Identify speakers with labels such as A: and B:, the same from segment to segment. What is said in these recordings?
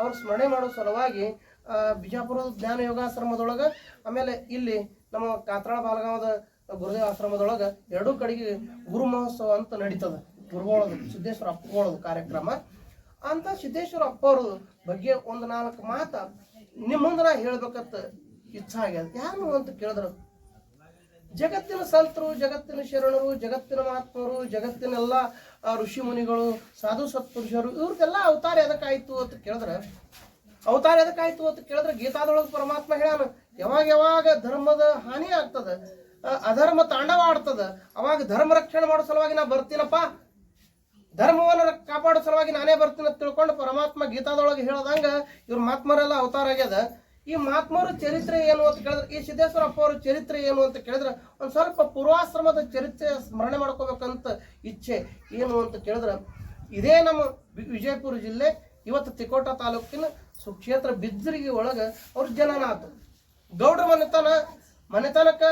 A: ಅವ್ರ ಸ್ಮರಣೆ ಮಾಡೋ ಸಲುವಾಗಿ ಬಿಜಾಪುರದ ಜ್ಞಾನ ಯೋಗಾಶ್ರಮದೊಳಗೆ, ಆಮೇಲೆ ಇಲ್ಲಿ ನಮ್ಮ ಕಾತ್ರಾಳ ಬಾಲಗಾಮದ ಗುರುದೇವ ಆಶ್ರಮದೊಳಗೆ ಎರಡೂ ಕಡೆಗೆ ಗುರು ಮಹೋತ್ಸವ ಅಂತ ನಡೀತದೆ. ಗುರುಗಳದು ಸಿದ್ದೇಶ್ವರ ಅಪ್ಪಗಳದು ಕಾರ್ಯಕ್ರಮ. ಅಂತ ಸಿದ್ದೇಶ್ವರ ಅಪ್ಪವ್ರ ಬಗ್ಗೆ ಒಂದು ನಾಲ್ಕು ಮಾತ ನಿಮ್ಮ ನಾ ಹೇಳ್ಬೇಕಂತ ಇಚ್ಛೆ ಆಗ್ಯದ. ಯಾರು ಅಂತ ಕೇಳಿದ್ರು. ಜಗತ್ತಿನ ಸಂತರು, ಜಗತ್ತಿನ ಶರಣರು, ಜಗತ್ತಿನ ಮಹಾತ್ಮರು, ಜಗತ್ತಿನೆಲ್ಲ ಋಷಿ ಮುನಿಗಳು, ಸಾಧು ಸತ್ಪುರುಷರು ಇವ್ರದ್ದೆಲ್ಲ ಅವತಾರ ಎದಕ್ಕಾಯ್ತು ಅಂತ ಕೇಳಿದ್ರೆ, ಅವತಾರ ಎದಕ್ಕಾಯ್ತು ಅಂತ ಕೇಳಿದ್ರೆ ಗೀತಾದೊಳಗೆ ಪರಮಾತ್ಮ ಹೇಳ ಯಾವಾಗ ಯಾವಾಗ ಧರ್ಮದ ಹಾನಿ ಆಗ್ತದ ಅಧರ್ಮ ತಾಂಡವ ಆಡ್ತದ, ಅವಾಗ ಧರ್ಮ ರಕ್ಷಣೆ ಮಾಡೋ ಸಲುವಾಗಿ ನಾ ಬರ್ತೀನಪ್ಪ, ಧರ್ಮವನ್ನು ಕಾಪಾಡೋ ಸಲುವಾಗಿ ನಾನೇ ಬರ್ತೀನಿ ಅಂತ ತಿಳ್ಕೊಂಡು ಪರಮಾತ್ಮ ಗೀತಾದೊಳಗೆ ಹೇಳದಂಗ ಇವ್ರ ಮಹಾತ್ಮರೆಲ್ಲ ಅವತಾರ ಆಗ್ಯದ. ಈ ಮಹಾತ್ಮರ ಚರಿತ್ರೆ ಏನು ಅಂತ ಕೇಳಿದ್ರೆ, ಈ ಸಿದ್ದೇಶ್ವರ ಅಪ್ಪ ಅವ್ರ ಚರಿತ್ರೆ ಏನು ಅಂತ ಕೇಳಿದ್ರೆ, ಒಂದು ಸ್ವಲ್ಪ ಪೂರ್ವಾಶ್ರಮದ ಚರಿತ್ರೆ ಸ್ಮರಣೆ ಮಾಡ್ಕೋಬೇಕಂತ ಇಚ್ಛೆ ಏನು ಅಂತ ಕೇಳಿದ್ರೆ, ಇದೇ ನಮ್ಮ ವಿಜಯಪುರ ಜಿಲ್ಲೆ, ಇವತ್ತು ತಿಕೋಟ ತಾಲೂಕಿನ ಸುಕ್ಷೇತ್ರ ಬಿದ್ದರಿಗೆ ಒಳಗೆ ಅವ್ರ ಜನನ ಆತು ಗೌಡ್ರ ಮನೆತನ, ಮನೆತನಕ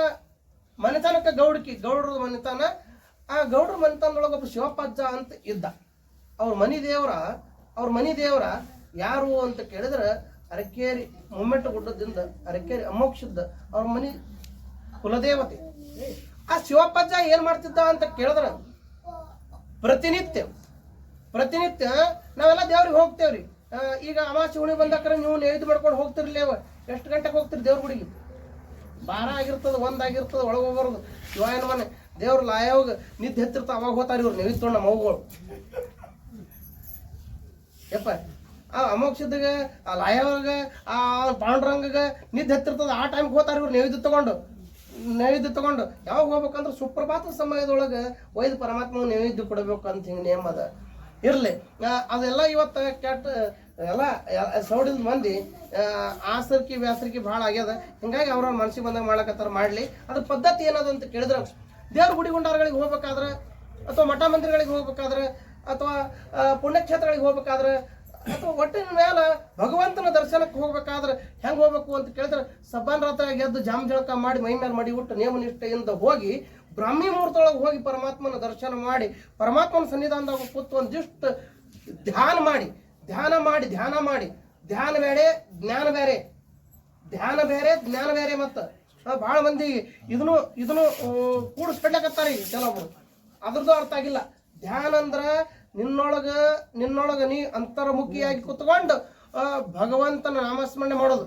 A: ಮನೆತನಕ ಗೌಡಕಿ, ಗೌಡ್ರ ಮನೆತನ, ಆ ಗೌಡ್ರ ಮನೆತನದೊಳಗೆ ಒಬ್ಬ ಶಿವಪ್ಪಜ್ಜ ಅಂತ ಇದ್ದ. ಅವ್ರ ಮನಿ ದೇವರ, ಅವ್ರ ಮನಿ ದೇವರ ಯಾರು ಅಂತ ಕೇಳಿದ್ರೆ ಅರಕೇರಿ ಮುಮ್ಮೆಟ್ಟು ಗುಡ್ಡದಿಂದ ಅರಕೇರಿ ಅಮೋಕ್ಷದ ಅವ್ರ ಮನೆ ಕುಲದೇವತೆ. ಆ ಶಿವಪ್ಪಜ್ಜ ಏನ್ ಮಾಡ್ತಿದ್ದ ಅಂತ ಕೇಳಿದ್ರೆ? ಪ್ರತಿನಿತ್ಯ ಪ್ರತಿನಿತ್ಯ ನಾವೆಲ್ಲ ದೇವ್ರಿಗೆ ಹೋಗ್ತೇವ್ರಿ. ಈಗ ಅಮಾವಾಸ್ಯೆ ಹುಣಿ ಬಂದಾಕ್ರೆ ನೀವು ನೈವೇದ್ಯ ಮಾಡ್ಕೊಂಡು ಹೋಗ್ತಿರ್ಲೇವ ಎಷ್ಟು ಗಂಟೆಗೆ ಹೋಗ್ತಿರಿ ದೇವ್ರ ಗುಡಿಗೆ? ಬಾರ ಆಗಿರ್ತದ, ಒಂದ್ ಆಗಿರ್ತದ, ಒಳಗೆ ಹೋಗ್ಬಾರ್ದು ಶಿವಾಯನ ಮನೆ ದೇವ್ರ ಲಾಯವಾಗ ನಿದ್ದೆ ಹತ್ತಿರ್ತ ಅವಾಗ ಹೋಗ್ತಾರ ಇವ್ರು. ನೈವೇದ್ಯ ನಮ್ಮ ಮಗುಗಳು ಯಪ್ಪ ಆ ಅಮೋಕ್ಷದಾಗ ಆ ಲಾಯವ್ರಾಗ ಆ ಪಾಂಡುರಂಗಗ ನಿದ್ದೆ ಹತ್ತಿರ್ತದ, ಆ ಟೈಮ್ಗೆ ಹೋಗ್ತಾರೆ ಇವ್ರು ನೈವೇದ್ಯ ತಗೊಂಡು. ನೈವೇದ್ಯ ತಗೊಂಡು. ಯಾವಾಗ ಹೋಗ್ಬೇಕಂದ್ರೆ ಸುಪ್ರಭಾತ ಸಮಯದೊಳಗೆ ಒಯ್ದು ಪರಮಾತ್ಮ ನೈವೇದ್ಯ ಕೊಡಬೇಕು ಅಂತ ಹಿಂಗೆ ನೇಮ್ ಅದ. ಇರ್ಲಿ. ಅದೆಲ್ಲ ಇವತ್ತು ಕೆಟ್ಟ, ಎಲ್ಲ ಸೌಡಿದ ಮಂದಿ ಆಸರ್ಕಿ ವ್ಯಾಸರ್ಕಿ ಭಾಳ ಆಗ್ಯದ. ಹಿಂಗಾಗಿ ಅವ್ರವ್ರ ಮನಸ್ಸಿಗೆ ಬಂದಾಗ ಮಾಡ್ಲಕತ್ತಾರ, ಮಾಡ್ಲಿ. ಅದ್ರ ಪದ್ಧತಿ ಏನದ ಅಂತ ಕೇಳಿದ್ರೆ. ದೇವ್ರ ಗುಡಿ ಗುಂಡಾರಗಳಿಗೆ ಹೋಗ್ಬೇಕಾದ್ರೆ, ಅಥವಾ ಮಠ ಮಂದಿರಗಳಿಗೆ ಹೋಗ್ಬೇಕಾದ್ರೆ, ಅಥವಾ ಪುಣ್ಯಕ್ಷೇತ್ರಗಳಿಗೆ ಹೋಗ್ಬೇಕಾದ್ರೆ ಅಥವಾ ಒಟ್ಟಿನ ಮೇಲೆ ಭಗವಂತನ ದರ್ಶನಕ್ಕೆ ಹೋಗ್ಬೇಕಾದ್ರೆ ಹೆಂಗೆ ಹೋಗ್ಬೇಕು ಅಂತ ಕೇಳಿದ್ರೆ ಸಬ್ಬಾನ್ ರಾತ್ರ ಎದ್ದು ಜಾಮ್ ಜಳಕ ಮಾಡಿ ಮೈ ಮೇಲೆ ಮಡಿ ಬಿಟ್ಟು ನೇಮ ಹೋಗಿ ಬ್ರಾಹ್ಮಿ ಮುಹೂರ್ತೊಳಗೆ ಹೋಗಿ ಪರಮಾತ್ಮನ ದರ್ಶನ ಮಾಡಿ ಪರಮಾತ್ಮನ ಸನ್ನಿಧಾನದಾಗ ಕೂತು ಒಂದಿಷ್ಟು ಧ್ಯಾನ ಮಾಡಿ ಧ್ಯಾನ ಮಾಡಿ ಧ್ಯಾನ ಮಾಡಿ. ಧ್ಯಾನ ಬೇರೆ, ಜ್ಞಾನ ಬೇರೆ. ಧ್ಯಾನ ಬೇರೆ, ಜ್ಞಾನ ಬೇರೆ ಮತ್ತು. ಭಾಳ ಮಂದಿ ಇದನ್ನು ಇದನ್ನು ಕೂಡಿಸ್ಕೊಡ್ಲಕತ್ತಾರ ಈಗ ಕೆಲವೊಬ್ರು ಅದ್ರದ್ದು ಅರ್ಥ ಆಗಿಲ್ಲ. ಧ್ಯಾನ ಅಂದ್ರ ನಿನ್ನೊಳಗ ನಿನ್ನೊಳಗ ನೀ ಅಂತರ್ಮುಖಿಯಾಗಿ ಕುತ್ಕೊಂಡು ಭಗವಂತನ ನಾಮಸ್ಮರಣೆ ಮಾಡೋದು.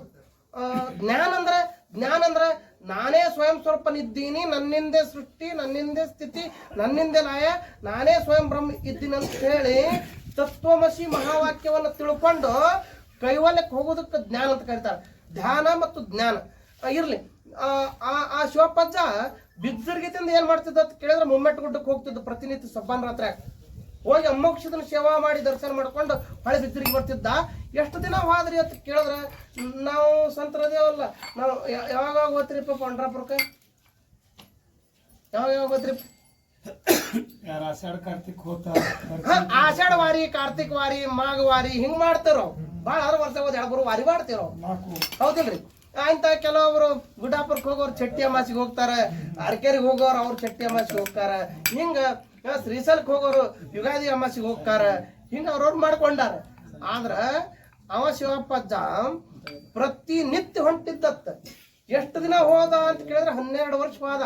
A: ಜ್ಞಾನ ಅಂದ್ರೆ ಜ್ಞಾನ ಅಂದ್ರೆ ನಾನೇ ಸ್ವಯಂ ಸ್ವರೂಪನಿದ್ದೀನಿ ನನ್ನಿಂದೆ ಸೃಷ್ಟಿ ನನ್ನಿಂದೆ ಸ್ಥಿತಿ ನನ್ನಿಂದೆ ನಾಯ ನಾನೇ ಸ್ವಯಂ ಬ್ರಹ್ಮ ಇದ್ದೀನಿ ಅಂತ ಹೇಳಿ ತತ್ವಮಸಿ ಮಹಾವಾಕ್ಯವನ್ನು ತಿಳ್ಕೊಂಡು ಕೈವಲ್ಯಕ್ಕೆ ಹೋಗೋದಕ್ಕೆ ಜ್ಞಾನ ಅಂತ ಕರೀತಾರೆ. ಧ್ಯಾನ ಮತ್ತು ಜ್ಞಾನ. ಇರಲಿ. ಆ, ಆ ಶಿವಪ್ಪಜ್ಜ ಬಿದ್ದರ್ಗಿತಿಂದ ಏನು ಮಾಡ್ತಿದ್ದ ಅಂತ ಕೇಳಿದ್ರೆ ಮುಮ್ಮೆಟ್ಟು ಗುಡ್ಡಕ್ಕೆ ಹೋಗ್ತಿದ್ದ ಪ್ರತಿನಿತ್ಯ ಸಬ್ಬಾನ್ ರಾತ್ರಿ. ಹೋಗಿ ಅಮ್ಮೋಕ್ಷದನ ಸೇವಾ ಮಾಡಿ ದರ್ಶನ ಮಾಡ್ಕೊಂಡು ಹಳೆ ಬಿದ್ದರಿಗೆ ಬರ್ತಿದ್ದ. ಎಷ್ಟು ದಿನ ಹೋದ್ರಿ ಅಂತ ಕೇಳಿದ್ರೆ ನಾವು ಸಂತರದೇವಲ್ಲ ನಾವು ಯಾವಾಗ ಹೋಗ್ತೀರಿಪ್ಪ ಪಂಡ್ರಾಪುರಕ್ಕೆ? ಯಾವಾಗ ಯಾವಾಗ ಹೋಗ್ತೀರಿ?
B: ಯಾರು ಆಷಾಢ ಕಾರ್ತಿಕ್
A: ಆಷಾಢ ವಾರಿ ಕಾರ್ತಿಕ್ ವಾರಿ ಮಾಘ ವಾರಿ ಹಿಂಗ್ ಮಾಡ್ತಿರೋ. ಭಾಳ ಆರು ವರ್ಷ ಹೋದ್ ಎರಡು ವಾರಿ ಮಾಡ್ತಿರೋ. ಹೌದಿಲ್ರಿ? ಆಯ್ತ ಕೆಲವೊಬ್ರು ಗುಡ್ಡಾಪುರಕ್ಕೆ ಹೋಗೋರು ಚಟ್ಟಿ ಅಮಾಸಿಗೆ ಹೋಗ್ತಾರ. ಅರ್ಕೇರಿಗೆ ಹೋಗೋರು ಅವ್ರು ಚಟ್ಟಿ ಅಮಾಸಿಗೆ ಹೋಗ್ತಾರ. ಹಿಂಗ ಆ, ಶ್ರೀಶೈಲಕ್ಕೆ ಹೋಗೋರು ಯುಗಾದಿ ಅಮಾಸಿಗೆ ಹೋಗ್ತಾರ. ಹಿಂಗೆ ಅವ್ರವ್ರು ಮಾಡ್ಕೊಂಡಾರ. ಆದ್ರ ಅವ ಶಿವಪ್ಪಜ್ಜ ಪ್ರತಿ ನಿತ್ಯ ಹೊಂಟಿದ್ದತ್ತ. ಎಷ್ಟು ದಿನ ಹೋದ ಅಂತ ಕೇಳಿದ್ರೆ ಹನ್ನೆರಡು ವರ್ಷ ಹೋದ.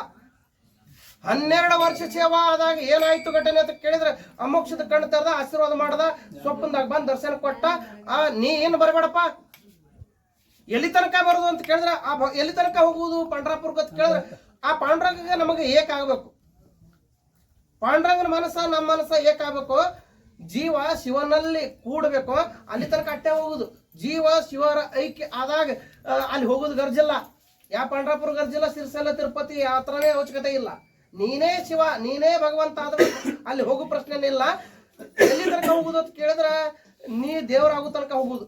A: ಹನ್ನೆರಡು ವರ್ಷ ಸೇವಾ ಆದಾಗ ಏನಾಯ್ತು ಘಟನೆ ಅಂತ ಕೇಳಿದ್ರೆ ಅಮೋಕ್ಷದ ಕಣ್ಣು ತೆರೆದ ಆಶೀರ್ವಾದ ಮಾಡ್ದ ಸ್ವಪ್ನದಾಗ ಬಂದು ದರ್ಶನ ಕೊಟ್ಟ. ಆ ನೀ ಏನು ಬರಬೇಡಪ್ಪ? ಎಲ್ಲಿ ತನಕ ಬರೋದು ಅಂತ ಕೇಳಿದ್ರೆ ಆ ಎಲ್ಲಿ ತನಕ ಹೋಗುವುದು? ಪಾಂಡ್ರಾಪುರಕ್ಕೆ ಅಂತ ಕೇಳಿದ್ರೆ ಆ ಪಾಂಡ್ರಾಗ ನಮಗೆ ಏಕಾಗಬೇಕು. ಪಾಂಡ್ರಂಗನ ಮನಸ್ಸ, ನಮ್ಮ ಮನಸ್ಸ ಏಕಾಗಬೇಕು ಜೀವ ಶಿವನಲ್ಲಿ ಕೂಡಬೇಕು. ಅಲ್ಲಿ ತನಕ ಅಟ್ಟೆ ಹೋಗುದು. ಜೀವ ಶಿವರ ಐಕ್ಯ ಆದಾಗ ಅಲ್ಲಿ ಹೋಗುದು ಗರ್ಜಿಲ್ಲ. ಯಾ ಪಾಂಡ್ರಾಪುರ ಗರ್ಜಿಲ್ಲ, ಸಿರ್ಸಲ್ಲ ತಿರುಪತಿ, ಆ ಥರನೇ ಅವಶ್ಯಕತೆ ಇಲ್ಲ. ನೀನೇ ಶಿವ, ನೀನೇ ಭಗವಂತ ಆದ್ರೆ ಅಲ್ಲಿ ಹೋಗೋ ಪ್ರಶ್ನೆನೇ ಇಲ್ಲ. ಎಲ್ಲಿ ತನಕ ಹೋಗುದು ಅಂತ ಕೇಳಿದ್ರೆ, ನೀ ದೇವರಾಗೋ ತನಕ ಹೋಗುದು.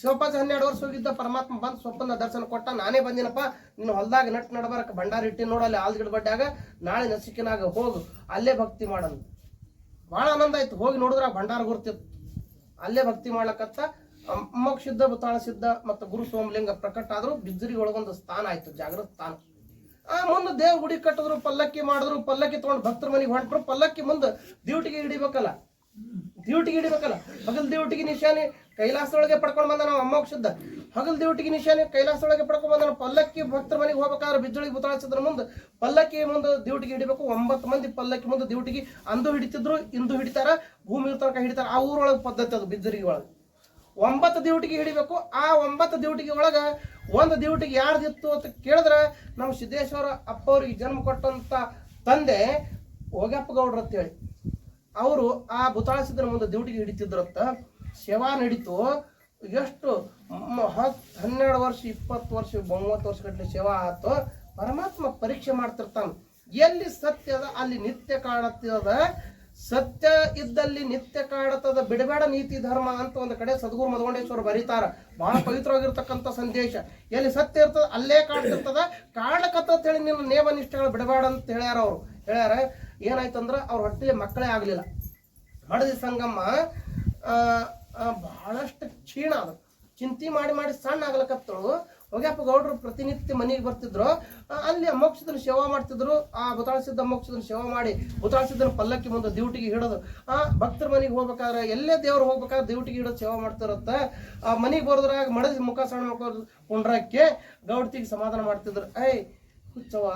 A: ಶಿವಪ್ಪಾಜ ಹನ್ನೆರಡು ವರ್ಷ ಹೋಗಿದ್ದ ಪರಮಾತ್ಮ ಬಂದು ಸ್ವಪ್ನ ದರ್ಶನ ಕೊಟ್ಟ. ನಾನೇ ಬಂದಿನಪ್ಪ. ನಿನ್ನ ಹೊಲ್ದಾಗ ನಟ್ ನಡಬಾರಕ್ಕೆ ಭಂಡಾರ ಇಟ್ಟಿ ನೋಡಲ್ಲಿ ಆಲ್ಗಿಡ ಬಡ್ಡಾಗ ನಾಳೆ ನಸಿಕಿನಾಗ ಹೋಗು, ಅಲ್ಲೇ ಭಕ್ತಿ ಮಾಡೋದು ಭಾಳ ಆನಂದ ಆಯ್ತು. ಹೋಗಿ ನೋಡಿದ್ರೆ ಭಂಡಾರ ಗುರ್ತಿತ್ತು. ಅಲ್ಲೇ ಭಕ್ತಿ ಮಾಡ್ಲಕತ್ತ. ಅಮ್ಮಕ್ ಸಿದ್ಧ, ಬುತಾಳ ಸಿದ್ಧ, ಮತ್ತು ಗುರು ಸೋಮಲಿಂಗ ಪ್ರಕಟ ಆದ್ರು ಬಿಜ್ಜರಿ ಒಳಗೊಂದು ಸ್ಥಾನ ಆಯ್ತು, ಜಾಗೃತ ಸ್ಥಾನ. ಆ ಮುಂದೆ ದೇವ್ ಗುಡಿ ಕಟ್ಟಿದ್ರು, ಪಲ್ಲಕ್ಕಿ ಮಾಡಿದ್ರು, ಪಲ್ಲಕ್ಕಿ ತಗೊಂಡು ಭಕ್ತರ ಮನೆಗೆ ಹೊಂಟ್ರು. ಪಲ್ಲಕ್ಕಿ ಮುಂದೆ ದ್ಯೂಟಿಗೆ ಹಿಡಿಬೇಕಲ್ಲ. ದ್ಯೂಟಿಗೆ ಹಿಡಿಬೇಕಲ್ಲ. ಮಗಲ್ ದ್ಯೂಟಿಗೆ ನಿಶಾನೆ. ಕೈಲಾಸದೊಳಗೆ ಪಡ್ಕೊಂಡು ಬಂದ ನಾವು ಅಮ್ಮೋಕ್ಷದ ಹಗಲ್ ದೇವಟಿಗೆ ನಿಶಾನೆ ಕೈಲಾಸದೊಳಗೆ ಪಡ್ಕೊಂಡು ಬಂದ ಪಲ್ಲಕ್ಕಿ ಭಕ್ತರ ಮನೆಗೆ ಹೋಗ್ಬೇಕಾದ್ರೆ ಬಿಜ್ಜಳಿಗೆ ಬುತಾಳಿಸಿದ್ರ ಮುಂದೆ ಪಲ್ಲಕ್ಕಿ ಮುಂದೆ ದೇವಟಿಗೆ ಹಿಡಿಬೇಕು. ಒಂಬತ್ತು ಮಂದಿ ಪಲ್ಲಕ್ಕಿ ಮುಂದೆ ದೇವಟಿಗೆ ಅಂದು ಹಿಡಿತಿದ್ರು, ಇಂದು ಹಿಡಿತಾರ ಭೂಮಿ ತನಕ ಹಿಡಿತಾರ. ಆ ಊರೊಳಗೆ ಪದ್ಧತಿ ಅದು ಬಿಜ್ಜರಿಗೆ ಒಳಗೆ. ಒಂಬತ್ತು ದೇವಟಿಗೆ ಹಿಡಿಬೇಕು. ಆ ಒಂಬತ್ತು ದೇವಟಿಗೆ ಒಳಗೆ ಒಂದು ದೇವಟಿಗೆ ಯಾರ್ದಿತ್ತು ಅಂತ ಕೇಳಿದ್ರೆ ನಮ್ಮ ಸಿದ್ದೇಶ್ವರ ಅಪ್ಪವ್ರಿಗೆ ಜನ್ಮ ಕೊಟ್ಟಂತ ತಂದೆ ಹೋಗಪ್ಪ ಗೌಡ್ರು ಅಂತೇಳಿ. ಅವರು ಆ ಬುತಾಳಿಸಿದ್ರ ಮುಂದೆ ದೇವಟಿಗೆ ಹಿಡಿತಿದ್ರಂತ. ಸೇವಾ ನಡೀತು. ಎಷ್ಟು? ಮ- ಹತ್ ಹನ್ನೆರಡು ವರ್ಷ ಇಪ್ಪತ್ತು ವರ್ಷ ಮೂವತ್ತು ವರ್ಷ ಸೇವಾ ಆಯ್ತು ಪರಮಾತ್ಮ ಪರೀಕ್ಷೆ ಮಾಡ್ತಿರ್ತಾನೆ. ಎಲ್ಲಿ ಸತ್ಯ ಅದ ಅಲ್ಲಿ ನಿತ್ಯ ಕಾಣತ್ತದ ಸತ್ಯ ಇದ್ದಲ್ಲಿ ನಿತ್ಯ ಕಾಡತದ ಬಿಡಬೇಡ ನೀತಿ ಧರ್ಮ ಅಂತ ಒಂದು ಕಡೆ ಸದ್ಗುರು ಮಧುಗೊಂಡೇಶ್ವರ ಬರೀತಾರ. ಬಹಳ ಪವಿತ್ರವಾಗಿರ್ತಕ್ಕಂಥ ಸಂದೇಶ. ಎಲ್ಲಿ ಸತ್ಯ ಇರ್ತದ ಅಲ್ಲೇ ಕಾಡ್ತಿರ್ತದ ಅಂತ ಹೇಳಿ ನಿನ್ನ ನೇಮ ನಿಷ್ಠೆಗಳು ಬಿಡಬೇಡ ಅಂತ ಹೇಳ್ಯಾರ ಅವರು. ಹೇಳ್ಯಾರ ಏನಾಯ್ತಂದ್ರ ಅವ್ರ ಹೊಟ್ಟೆಲಿ ಮಕ್ಕಳೇ ಆಗಲಿಲ್ಲ. ಹಡದಿ ಸಂಗಮ್ಮ ಆ, ಬಹಳಷ್ಟು ಕ್ಷೀಣ ಅದು. ಚಿಂತೆ ಮಾಡಿ ಮಾಡಿ ಸಣ್ಣ ಆಗ್ಲಕತ್ತಳು ಹೊಗ್ಯಪ್ಪ ಗೌಡ್ರು ಪ್ರತಿನಿತ್ಯ ಮನೆಗೆ ಬರ್ತಿದ್ರು. ಅಲ್ಲಿ ಅಮೋಕ್ಷದನ್ನು ಸೇವಾ ಮಾಡ್ತಿದ್ರು. ಆ ಬುತಾಳಿಸಿದ್ದ ಮೋಕ್ಷದನ್ನ ಸೇವಾ ಮಾಡಿ ಬುತಾಳಿಸಿದ್ದನ್ನ ಪಲ್ಲಕ್ಕಿ ಮುಂದೆ ಡ್ಯೂಟಿಗೆ ಹಿಡೋದು, ಆ, ಭಕ್ತರ ಮನೆಗೆ ಹೋಗ್ಬೇಕಾದ್ರೆ, ಎಲ್ಲೇ ದೇವ್ರು ಹೋಗ್ಬೇಕಾದ್ರೆ ಡ್ಯೂಟಿಗೆ ಹಿಡೋದು ಸೇವಾ ಮಾಡ್ತಿರತ್ತ. ಆ, ಮನೆಗೆ ಬರೋದ್ರಾಗ ಮಡದಿ ಮುಖ ಸಣ್ಣ ಮುಖ ಕುಂಡ್ರಕ್ಕೆ ಗೌಡ್ತಿಗೆ ಸಮಾಧಾನ ಮಾಡ್ತಿದ್ರು. ಐ ಹುಚ್ಚವ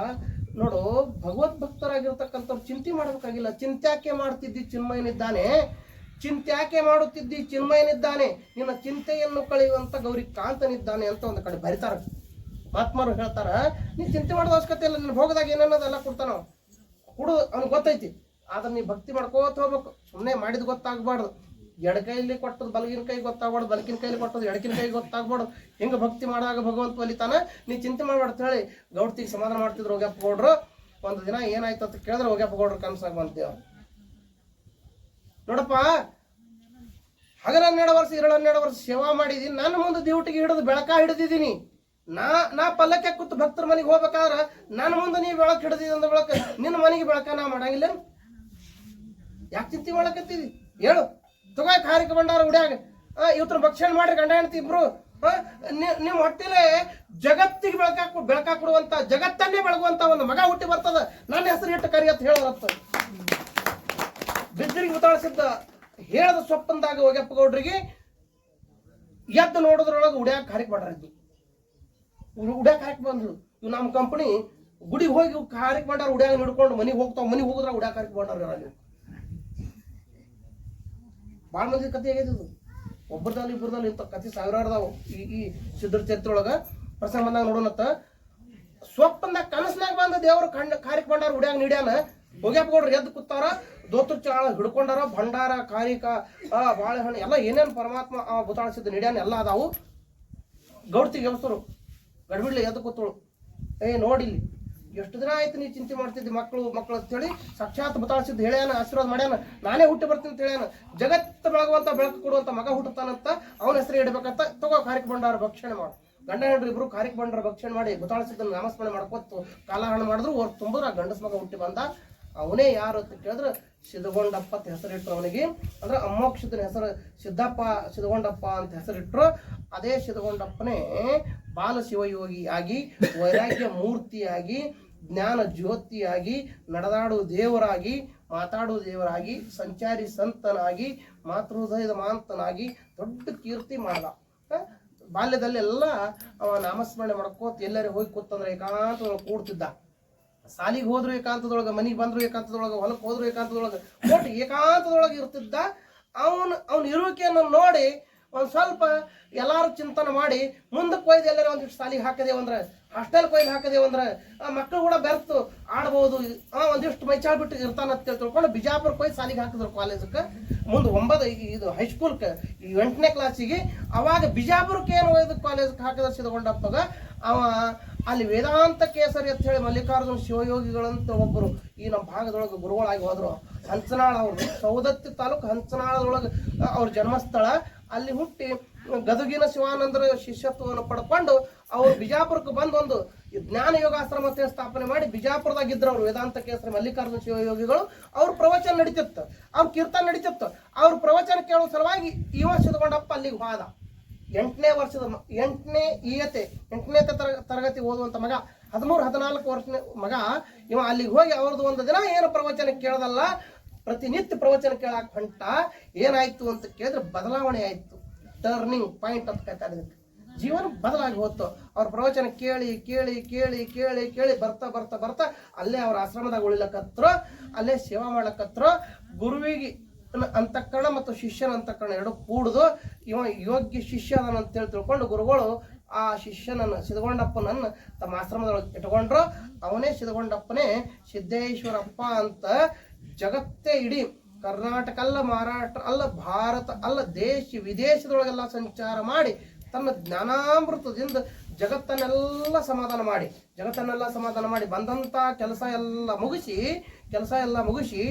A: ನೋಡು ಭಗವದ್ ಭಕ್ತರಾಗಿರ್ತಕ್ಕಂಥವ್ರು ಚಿಂತೆ ಮಾಡಬೇಕಾಗಿಲ್ಲ. ಚಿಂತ್ಯಾಕೆ ಮಾಡ್ತಿದ್ದಿ ಚಿನ್ಮಯನಿದ್ದಾನೆ? ಚಿಂತ್ಯಾಕೆ ಮಾಡುತ್ತಿದ್ದಿ? ಚಿನ್ಮಯನಿದ್ದಾನೆ. ನಿನ್ನ ಚಿಂತೆಯನ್ನು ಕಳೆಯುವಂತ ಗೌರಿ ಕಾಂತನಿದ್ದಾನೆ ಅಂತ ಒಂದು ಕಡೆ ಬರಿತಾರ. ಮಹಾತ್ಮರು ಹೇಳ್ತಾರ, ನೀ ಚಿಂತೆ ಮಾಡೋದು ಅವಶ್ಯಕತೆ ಇಲ್ಲ, ನೀನು ಹೋಗದಾಗ ಏನನ್ನೋದೆಲ್ಲ ಕೊಡ್ತಾನ ಕುಡು, ಅವ್ನಿಗೆ ಗೊತ್ತೈತಿ. ಆದ್ರೆ ನೀ ಭಕ್ತಿ ಮಾಡ್ಕೋತ ಹೋಗ್ಬೇಕು. ಸುಮ್ಮನೆ ಮಾಡಿದ್ ಗೊತ್ತಾಗ್ಬಾರ್ದು. ಎಡಕೈಲಿ ಕೊಟ್ಟದ್ದು ಬಲಗಿನ ಕೈ ಗೊತ್ತಾಗ್ಬಾರ್ದು, ಬಲಕಿನ ಕೈಲಿ ಕೊಟ್ಟದ್ದು ಎಡಕಿನ ಕೈ ಗೊತ್ತಾಗ್ಬಾರ್ದು. ಹೆಂಗ ಭಕ್ತಿ ಮಾಡಾಗ ಭಗವಂತ ಒಲಿತಾನ? ನೀ ಚಿಂತೆ ಮಾಡ್ಬಾರ್ದು ಹೇಳಿ ಗೌಡ್ತಿಗೆ ಸಮಾಧಾನ ಮಾಡ್ತಿದ್ರು ಹೋಗ್ಯಪ್ಪ ಗೌಡ್ರು. ಒಂದು ದಿನ ಏನಾಯ್ತು ಅಂತ ಕೇಳಿದ್ರೆ ಹೋಗ್ಯಪ್ಪ ಗೌಡ್ರು ಕನಸಾಗ ಬಂತೇವ್ ನೋಡಪ್ಪ. ಹಗಲ ಹನ್ನೆರಡು ವರ್ಷ, ಇರಳು ಹನ್ನೆರಡು ವರ್ಷ ಸೇವಾ ಮಾಡಿದೀನಿ. ನನ್ನ ಮುಂದೆ ದಿವಟಿಗೆ ಹಿಡಿದು ಬೆಳಕ ಹಿಡಿದಿದ್ದೀನಿ ನಾ ನಾ ಪಲ್ಲಕ್ಕೆ ಕೂತು ಭಕ್ತರ ಮನೆಗೆ ಹೋಗ್ಬೇಕಾದ್ರ ನನ್ನ ಮುಂದೆ ನೀ ಬೆಳಕು ಹಿಡಿದಿದ್ದ ಅಂದ ಬೆಳಕ, ನಿನ್ನ ಮನೆಗೆ ಬೆಳಕ ನಾ ಮಾಡಂಗಿಲ್ಲ? ಯಾಕೆ ಚಿಂತೆ ಮಾಡಕತ್ತಿದಿ? ಹೇಳು. ತಗೋ ಕಾರಿಕ ಬಂಡಾರ ಉಡ್ಯಾಗ. ಇವತ್ರ ಭಕ್ಷಣ ಮಾಡ್ರಿ ಗಂಡ ಹೆಂಡತಿ ಇಬ್ರು. ನಿಮ್ಮ ಹೊಟ್ಟೆಲೆ ಜಗತ್ತಿಗೆ ಬೆಳಕಾಕ್ ಬೆಳಕ ಕೊಡುವಂತ, ಜಗತ್ತನ್ನೇ ಬೆಳಗುವಂತ ಒಂದು ಮಗ ಹುಟ್ಟಿ ಬರ್ತದ. ನನ್ನ ಹೆಸರು ಇಟ್ಟು ಕರಿ ಅಂತ ಹೇಳೋರತ್ತ. ಬಿದ್ದರಿಗೆ ಉತಾಳಿಸಿದ್ದ ಹೇಳದ ಸೊಪ್ಪಂದಾಗ ಹೋಗ್ಯಪ್ಪ ಗೌಡ್ರಿಗೆ ಎದ್ದು ನೋಡೋದ್ರೊಳಗೆ ಉಡ್ಯಾಕ ಹಾರಿಕ್ ಮಾಡ್ರಿ ಉಡ್ಯಾಕ ಹಾಕಿ ಬಂದ್ರು. ಇವ್ ನಮ್ಮ ಕಂಪನಿ ಗುಡಿಗೆ ಹೋಗಿ ಹಾರಿಕ್ ಮಾಡ್ಯಾರ, ಉಡ್ಯಾಗ ಹಿಡ್ಕೊಂಡು ಮನೆಗೆ ಹೋಗ್ತಾವ, ಮನೆಗೆ ಹೋಗುದ್ರ ಉಡ್ಯಾಕ ಹಾರಿಕ್ ಮಾಡ್ಯಾರ ಭಾಳ ಮಂದಿ ಕತೆ ಆಗೈತಿ ಇದು. ಒಬ್ಬರದಲ್ಲಿ ಇಬ್ಬರದಲ್ಲಿ ಇಂಥ ಕತೆ ಸಾವಿರಾರ್ದಾವು ಈ ಈ ಸಿದ್ಧರ ಚರಿತ್ರೆ ಪ್ರಸಂಗ ಬಂದಾಗ ನೋಡೋಣತ್ತ ಸ್ವಪ್ನದಾಗ ಕನಸ್ನಾಗ ಬಂದ ದೇವ್ರು ಕಣ್ಣು ಕಾರಿಕ್ ಬಂಡಾರ ಉಡ್ಯಾಗ ನೀಡ್ಯಾನ. ಹೋಗ್ಯಾಪ ಕೊಡ್ರಿ ಎದ್ದು ಕೂತಾರ. ದೋತ್ರ ಚಾಳ ಹಿಡ್ಕೊಂಡಾರ ಭಂಡಾರ, ಕಾರಿಕ ಬಾಳೆಹಣ್ಣು, ಎಲ್ಲ ಏನೇನು ಪರಮಾತ್ಮ, ಆ ನಿಡ್ಯಾನ ಎಲ್ಲ ಅದಾವು. ಗೌಡ್ತಿಗೆ ಗೆಲ್ಸರು ಗಡ್ಬಿಡ್ಲಿ ಎದ್ದು ಕೂತಳು ಏ ನೋಡಿಲ್ಲಿ ಎಷ್ಟು ದಿನ ಆಯ್ತು ನೀ ಚಿಂತೆ ಮಾಡ್ತಿದ್ದಿ ಮಕ್ಕಳು ಮಕ್ಕಳು ಅಂತೇಳಿ ಸಾಕ್ಷಾತ್ ಬತಾಳಿಸಿದ್ದು ಹೇಳ್ಯಾನ ಆಶೀರ್ವಾದ ಮಾಡ್ಯಾನ. ನಾನೇ ಹುಟ್ಟಿ ಬರ್ತೀನಿ ಅಂತ ಹೇಳ್ಯಾನ. ಜಗತ್ತು ಬೆಳಗುವಂತ, ಬೆಳಕು ಕೊಡುವಂತ ಮಗ ಹುಟ್ಟುತ್ತಾನಂತ ಅವನ ಹೆಸರು ಇಡಬೇಕಂತ ತಗೋ ಕಾರಿಕ ಬಂಡಾರ ಭಕ್ಷಣೆ ಮಾಡು. ಗಂಡ ಹೆಣ್ಣು ಇಬ್ರು ಕಾರಿಕ ಬಂಡಾರ ಭಕ್ಷಣೆ ಮಾಡಿ ಬತಾಳಿಸಿದ್ದನ್ನು ನಾಮಸ್ಮರಣೆ ಮಾಡ್ಕೊತು ಕಾಲಹರಣ ಮಾಡಿದ್ರು ಅವ್ರು ತುಂಬಿದ್ರೆ ಆ ಗಂಡಸ್ ಮಗ ಹುಟ್ಟಿ ಬಂದ. ಅವನೇ ಯಾರು ಅಂತ ಕೇಳಿದ್ರೆ ಸಿದ್ಧಗೊಂಡಪ್ಪ ಅಂತ ಹೆಸರಿಟ್ರು ಅವನಿಗೆ. ಅಂದ್ರೆ ಅಮ್ಮೋಕ್ಷಿತನ ಹೆಸರು ಸಿದ್ದಪ್ಪ, ಸಿದ್ಧಗೊಂಡಪ್ಪ ಅಂತ ಹೆಸರಿಟ್ರು. ಅದೇ ಸಿದ್ಧಗೊಂಡಪ್ಪನೇ ಬಾಲ ಶಿವಯೋಗಿ ಆಗಿ, ವೈರಾಗ್ಯ ಮೂರ್ತಿಯಾಗಿ, ಜ್ಞಾನ ಜ್ಯೋತಿಯಾಗಿ, ನಡೆದಾಡು ದೇವರಾಗಿ ಮಾತಾಡುವ ದೇವರಾಗಿ, ಸಂಚಾರಿ ಸಂತನಾಗಿ, ಮಾತೃಹೃದಯದ ಮಾಂತನಾಗಿ ದೊಡ್ಡ ಕೀರ್ತಿ ಮಾಡ್ದ? ಬಾಲ್ಯದಲ್ಲೆಲ್ಲ ಅವ ನಾಮಸ್ಮರಣೆ ಮಾಡ್ಕೋತ ಎಲ್ಲರೂ ಹೋಗಿ ಕೂತಂದ್ರೆ ಏಕಾಂತ ಕೂಡ್ತಿದ್ದ. ಸಾಲಿಗೆ ಹೋದ್ರು ಏಕಾಂತದೊಳಗೆ, ಮನೆಗೆ ಬಂದ್ರು ಏಕಾಂತದೊಳಗೆ ಹೊಲಕ್ಕೆ ಹೋದ್ರು ಏಕಾಂತದೊಳಗೆ, ಒಟ್ಟು ಏಕಾಂತದೊಳಗೆ ಇರ್ತಿದ್ದ ಅವನು, ಅವನ ಇರುವಿಕೆಯನ್ನು ನೋಡಿ ಒಂದು ಸ್ವಲ್ಪ ಎಲ್ಲಾರು ಚಿಂತನೆ ಮಾಡಿ ಮುಂದಕ್ಕೆ ಒಯ್ದು ಎಲ್ಲರೂ ಒಂದಿಷ್ಟು ಸಾಲಿಗೆ ಹಾಕದೇವಂದ್ರೆ ಹಾಸ್ಟೆಲ್ ಕೊಯ್ದು ಹಾಕದೇವಂದ್ರೆ, ಆ ಮಕ್ಕಳು ಕೂಡ ಬೆರ್ತು ಆಡ್ಬೋದು, ಆ ಒಂದಿಷ್ಟು ಮೈಚಾಳ್ ಬಿಟ್ಟು ಇರ್ತಾನ ಅಂತ ತಿಳ್ಕೊಂಡು ಬಿಜಾಪುರ ಕೊಯ್ದು ಸಾಲಿಗೆ ಹಾಕಿದ್ರು ಕಾಲೇಜಕ್ಕೆ ಮುಂದೆ ಒಂಬತ್ತು ಈಗ ಇದು ಹೈಸ್ಕೂಲ್ಗೆ ಎಂಟನೇ ಕ್ಲಾಸಿಗೆ ಅವಾಗ ಬಿಜಾಪುರಕ್ಕೆ ಏನು ಒಯ್ದು ಕಾಲೇಜ್ಗೆ ಹಾಕಿದ್ರೆ ಸಿದ್ಧಗೊಂಡಪ್ಪಗ ಅವ ಅಲ್ಲಿ ವೇದಾಂತ ಕೇಸರಿ ಅಂತ ಹೇಳಿ ಮಲ್ಲಿಕಾರ್ಜುನ ಶಿವಯೋಗಿಗಳಂತ ಒಬ್ಬರು ಈ ನಮ್ಮ ಭಾಗದೊಳಗೆ ಗುರುಗಳಾಗಿ ಹೋದ್ರು. ಹಂಚನಾಳ ಅವರು. ಸೌದತ್ತಿ ತಾಲೂಕು ಹಂಚನಾಳದೊಳಗೆ ಅವ್ರ ಜನ್ಮಸ್ಥಳ. ಅಲ್ಲಿ ಹುಟ್ಟಿ ಗದುಗಿನ ಶಿವಾನಂದರ ಶಿಷ್ಯತ್ವವನ್ನು ಪಡ್ಕೊಂಡು ಅವರು ಬಿಜಾಪುರಕ್ಕೆ ಬಂದು ಒಂದು ಜ್ಞಾನ ಯೋಗಾಶ್ರಮ ಸ್ಥಾಪನೆ ಮಾಡಿ ಬಿಜಾಪುರದಾಗ ಅವರು. ವೇದಾಂತ ಕೇಸರಿ, ಮಲ್ಲಿಕಾರ್ಜುನ ಶಿವಯೋಗಿಗಳು. ಅವ್ರ ಪ್ರವಚನ ನಡೀತಿತ್ತು. ಅವ್ರ ಕೀರ್ತನ ನಡೀತಿತ್ತು. ಅವ್ರ ಪ್ರವಚನ ಕೇಳೋ ಸಲುವಾಗಿ ಇವ ಸಿದ್ಧಗೊಂಡಪ್ಪ ಅಲ್ಲಿಗೆ ಹೋದ. ಎಂಟನೇ ವರ್ಷದ ಎಂಟನೇ ಈಯತೆ ಎಂಟನೇ ತರ- ತರಗತಿ ಓದುವಂತ ಮಗ, ಹದಿಮೂರು, ಹದಿನಾಲ್ಕು ವರ್ಷದ ಮಗ, ಇವ ಅಲ್ಲಿಗೆ ಹೋಗಿ ಅವ್ರದ್ದು ಒಂದು ದಿನ ಏನು ಪ್ರವಚನ ಕೇಳದಲ್ಲ, ಪ್ರತಿನಿತ್ಯ ಪ್ರವಚನ ಕೇಳಾಕ್ ಹೊಂಟ, ಏನಾಯ್ತು ಅಂತ ಕೇಳಿದ್ರೆ ಬದಲಾವಣೆ ಆಯ್ತು. ಟರ್ನಿಂಗ್ ಪಾಯಿಂಟ್ ಅಂತ ಕೈತಾರೆ ಇದಕ್ಕೆ. ಜೀವನ ಬದಲಾಗಿ ಹೋಯ್ತು ಅವ್ರ ಪ್ರವಚನ ಕೇಳಿ ಕೇಳಿ ಕೇಳಿ ಕೇಳಿ ಕೇಳಿ ಬರ್ತಾ ಬರ್ತಾ ಬರ್ತಾ, ಅಲ್ಲೇ ಅವ್ರ ಆಶ್ರಮದಾಗ ಉಳಿಲಕ್ಕತ್ರ ಅಲ್ಲೇ ಸೇವಾ ಮಾಡಕತ್ರು ಗುರುವಿಗೆ ಅಂತಃಕರಣ ಮತ್ತು ಶಿಷ್ಯನ ಅಂತಃಕರಣ ಎರಡು ಕೂಡುದು. ಇವ ಯೋಗ್ಯ ಶಿಷ್ಯ ಅದನ್ನಂತ ಅಂತೇಳಿ ತಿಳ್ಕೊಂಡು ಗುರುಗಳು ಆ ಶಿಷ್ಯನನ್ನು ಸಿದ್ಧಗೊಂಡಪ್ಪನನ್ನು ತಮ್ಮ ಆಶ್ರಮದೊಳಗೆ ಇಟ್ಕೊಂಡ್ರು ಅವನೇ ಸಿದ್ಧಗೊಂಡಪ್ಪನೇ ಸಿದ್ದೇಶ್ವರಪ್ಪ ಅಂತ ಜಗತ್ತೇ ಇಡೀ ಕರ್ನಾಟಕ ಅಲ್ಲ, ಮಹಾರಾಷ್ಟ್ರ ಅಲ್ಲ, ಭಾರತ ಅಲ್ಲ, ದೇಶ ವಿದೇಶದೊಳಗೆಲ್ಲ ಸಂಚಾರ ಮಾಡಿ ತನ್ನ ಜ್ಞಾನಾಮೃತದಿಂದ ಜಗತ್ತನ್ನೆಲ್ಲ ಸಮಾಧಾನ ಮಾಡಿ, ಜಗತ್ತನ್ನೆಲ್ಲ ಸಮಾಧಾನ ಮಾಡಿ ಬಂದಂತ ಕೆಲಸ ಎಲ್ಲ ಮುಗಿಸಿ, ಕೆಲಸ ಎಲ್ಲ ಮುಗಿಸಿ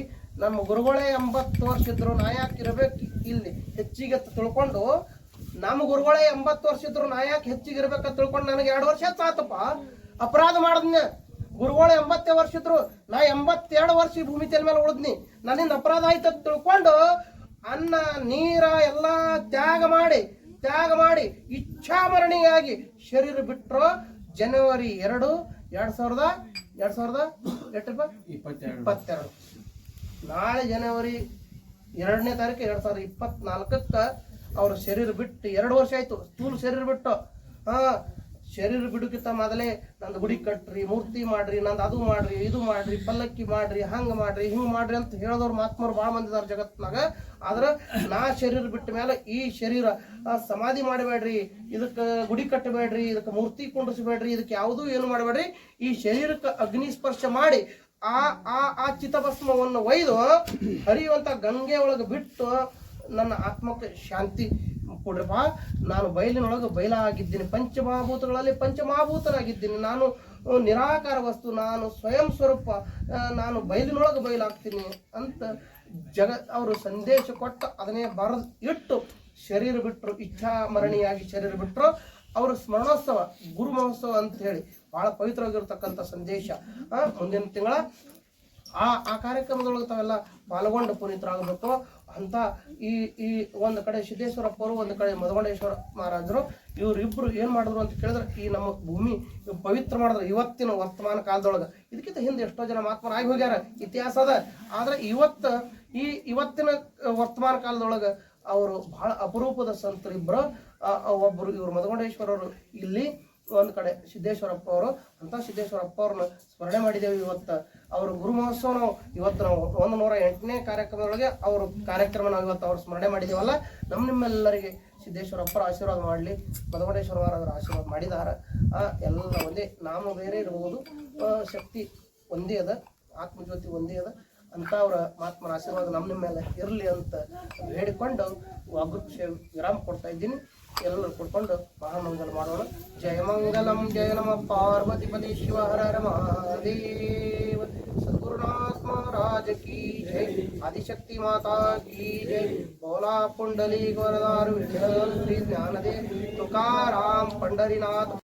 A: ನಮ್ಮ ಗುರುಗಳೇ ಎಂಬತ್ತು ವರ್ಷ ಇದ್ರು ನಾ ಯಾಕೆ ಇರಬೇಕು ಇಲ್ಲಿ ಹೆಚ್ಚಿಗೆ ತಿಳ್ಕೊಂಡು ನಮ್ಮ ಗುರುಗಳೇ ಎಂಬತ್ತು ವರ್ಷ ಇದ್ರು ನಾ ಯಾಕೆ ಹೆಚ್ಚಿಗೆ ಇರ್ಬೇಕಂತ ತಿಳ್ಕೊಂಡು ನನಗೆ ಎರಡು ವರ್ಷ ಸಾತಪ್ಪ ಅಪರಾಧ ಮಾಡಿದ್ನೆ. ಗುರುಗಳು ಎಂಬತ್ತೇ ವರ್ಷ ಇದ್ರು ನಾ ಎಂಬತ್ತೆರಡು ವರ್ಷ ಈ ಭೂಮಿ ತಲೆ ಮೇಲೆ ಉಳಿದ್ನಿ. ನನ್ನಿಂದ ಅಪರಾಧ ಆಯ್ತು ಅಂತ ತಿಳ್ಕೊಂಡು ಅನ್ನ ನೀರ ಎಲ್ಲ ತ್ಯಾಗ ಮಾಡಿ ತ್ಯಾಗ ಮಾಡಿ ಇಚ್ಛಾಮರಣಿಯಾಗಿ ಶರೀರ ಬಿಟ್ಟರು ಜನವರಿ ಎರಡು ಎರಡ್ ಸಾವಿರದ ಎರಡ್ ಸಾವಿರದ ಎಷ್ಟಪ್ಪ
B: ಇಪ್ಪತ್ತೆರಡು.
A: ನಾಳೆ ಜನವರಿ ಎರಡನೇ ತಾರೀಕು ಎರಡು ಸಾವಿರದ ಇಪ್ಪತ್ನಾಲ್ಕಕ್ಕೆ ಅವ್ರ ಶರೀರ ಬಿಟ್ಟು ಎರಡು ವರ್ಷ ಆಯ್ತು. ಸ್ಥೂಲ ಶರೀರ ಬಿಟ್ಟು. ಹಾಂ, ಶರೀರ ಬಿಡುಕಿತ ಮೊದಲೇ ನಂದು ಗುಡಿ ಕಟ್ಟ್ರಿ ಮೂರ್ತಿ ಮಾಡ್ರಿ, ನಂದು ಅದು ಮಾಡ್ರಿ, ಇದು ಮಾಡ್ರಿ, ಪಲ್ಲಕ್ಕಿ ಮಾಡ್ರಿ, ಹಂಗೆ ಮಾಡ್ರಿ, ಹಿಂಗೆ ಮಾಡ್ರಿ ಅಂತ ಹೇಳೋದವ್ರು ಮಹಾತ್ಮರು ಭಾಳ ಮಂದಿ ಇದಾರೆ ಜಗತ್ನಾಗ. ಆದ್ರ ನಾ ಶರೀರ ಬಿಟ್ಟ ಮೇಲೆ ಈ ಶರೀರ ಸಮಾಧಿ ಮಾಡಬೇಡ್ರಿ. ಇದಕ್ಕೆ ಗುಡಿ ಕಟ್ಟಬೇಡ್ರಿ, ಇದಕ್ಕೆ ಮೂರ್ತಿ ಕುಂಡ್ರಿಸಬೇಡ್ರಿ, ಇದಕ್ಕೆ ಯಾವುದೂ ಏನು ಮಾಡಬೇಡ್ರಿ. ಈ ಶರೀರಕ್ಕೆ ಅಗ್ನಿ ಸ್ಪರ್ಶ ಮಾಡಿ ಆ ಆ ಆ ಚಿತಭಸ್ಮವನ್ನು ಒಯ್ದು ಹರಿಯುವಂತ ಗಂಗೆ ಒಳಗೆ ಬಿಟ್ಟು ನನ್ನ ಆತ್ಮಕ್ಕೆ ಶಾಂತಿ ಕೊಡ್ರಪ್ಪ. ನಾನು ಬಯಲಿನೊಳಗೆ ಬಯಲ ಆಗಿದ್ದೀನಿ ಪಂಚಮಹಾಭೂತಗಳಲ್ಲಿ ಪಂಚಮಹಾಭೂತನಾಗಿದ್ದೀನಿ. ನಾನು ನಿರಾಕಾರ ವಸ್ತು, ನಾನು ಸ್ವಯಂ ಸ್ವರೂಪ ನಾನು ಬಯಲಿನೊಳಗೆ ಬಯಲಾಗ್ತೀನಿ ಅಂತ ಜಗ, ಅವರು ಸಂದೇಶ ಕೊಟ್ಟು ಅದನ್ನೇ ಬರೆದು ಇಟ್ಟು ಶರೀರ ಬಿಟ್ಟರು ಇಚ್ಛಾ ಮರಣಿಯಾಗಿ ಶರೀರ ಬಿಟ್ಟರು ಅವರು ಸ್ಮರಣೋತ್ಸವ, ಗುರು ಮಹೋತ್ಸವ ಅಂತ ಹೇಳಿ ಬಹಳ ಪವಿತ್ರವಾಗಿರ್ತಕ್ಕಂಥ ಸಂದೇಶ ಮುಂದಿನ ತಿಂಗಳ ಆ ಆ ಕಾರ್ಯಕ್ರಮದೊಳಗೆ ತಾವೆಲ್ಲ ಪಾಲ್ಗೊಂಡು ಪುನೀತರಾಗಬೇಕು. ಅಂತ ಈ ಈ ಒಂದು ಕಡೆ ಸಿದ್ದೇಶ್ವರಪ್ಪರು, ಒಂದು ಕಡೆ ಮಧುಗೊಂಡೇಶ್ವರ ಮಹಾರಾಜರು ಇವರಿಬ್ಬರು ಏನು ಮಾಡಿದ್ರು ಅಂತ ಕೇಳಿದ್ರೆ, ಈ ನಮ್ಮ ಭೂಮಿ ಪವಿತ್ರ ಮಾಡಿದ್ರು ಇವತ್ತಿನ ವರ್ತಮಾನ ಕಾಲದೊಳಗೆ. ಇದಕ್ಕಿಂತ ಹಿಂದೆ ಎಷ್ಟೋ ಜನ ಆಗಿ ಹೋಗ್ಯಾರ, ಇತಿಹಾಸ ಅದ. ಆದರೆ ಇವತ್ತು, ಈ ಇವತ್ತಿನ ವರ್ತಮಾನ ಕಾಲದೊಳಗೆ ಅವರು ಬಹಳ ಅಪರೂಪದ ಸಂತರಿಬ್ಬರು ಒಬ್ಬರು ಇವರು ಮಧುಗೊಂಡೇಶ್ವರರು ಇಲ್ಲಿ ಒಂದು ಕಡೆ ಸಿದ್ದೇಶ್ವರಪ್ಪ ಅವರು, ಅಂತ ಸಿದ್ದೇಶ್ವರಪ್ಪ ಅವ್ರನ್ನ ಸ್ಮರಣೆ ಮಾಡಿದ್ದೇವೆ ಇವತ್ತು. ಅವ್ರ ಗುರು ಮಹೋತ್ಸವ ಇವತ್ತು ನಾವು ಒಂದು ನೂರ ಎಂಟನೇ ಕಾರ್ಯಕ್ರಮದೊಳಗೆ ಅವ್ರ ಕಾರ್ಯಕ್ರಮ ನಾವು ಇವತ್ತು ಅವ್ರು ಸ್ಮರಣೆ ಮಾಡಿದ್ದೇವಲ್ಲ ನಮ್ಮ ನಿಮ್ಮೆಲ್ಲರಿಗೆ ಸಿದ್ದೇಶ್ವರಪ್ಪರ ಆಶೀರ್ವಾದ ಮಾಡಲಿ ಮಧುಮಡೇಶ್ವರ ಅವರ ಆಶೀರ್ವಾದ ಮಾಡಿದಾರ. ಎಲ್ಲ ಒಂದೇ ನಾಮ ಬೇರೆ ಇರಬಹುದು ಶಕ್ತಿ ಒಂದೇ ಅದ, ಆತ್ಮಜ್ಯೋತಿ ಒಂದೇ ಅದ. ಅಂತ ಅವರ ಮಹಾತ್ಮರ ಆಶೀರ್ವಾದ ನಮ್ಮ ನಿಮ್ಮ ಮೇಲೆ ಇರಲಿ ಅಂತ ಹೇಳಿಕೊಂಡು ವಾಗೃಕ್ಷ ವಿರಾಮ ಕೊಡ್ತಾ ಇದ್ದೀನಿ. ಎಲ್ಲರೂ ಕೊಡ್ಕೊಂಡು ಮಹಾಮಂಗಲ ಮಾಡೋಣ. ಜಯ ಮಂಗಲಂ, ಜಯ ನಮ ಪಾರ್ವತಿ ಪತಿ ಶಿವ ಹರ ಮಹಾದೇವ. ಸದ್ಗುರುನಾಥ ಕಿ ಜೈ. ಆದಿಶಕ್ತಿ ಮಾತಾ ಕಿ ಜೈ. ಬೋಲಾ ಪುಂಡಲಿ ಗೋರದಾರು ವಿಠಲ ಶ್ರೀ ಜ್ಞಾನದೇ ತುಕಾರಾಮ್ ಪಂಡರಿನಾಥ್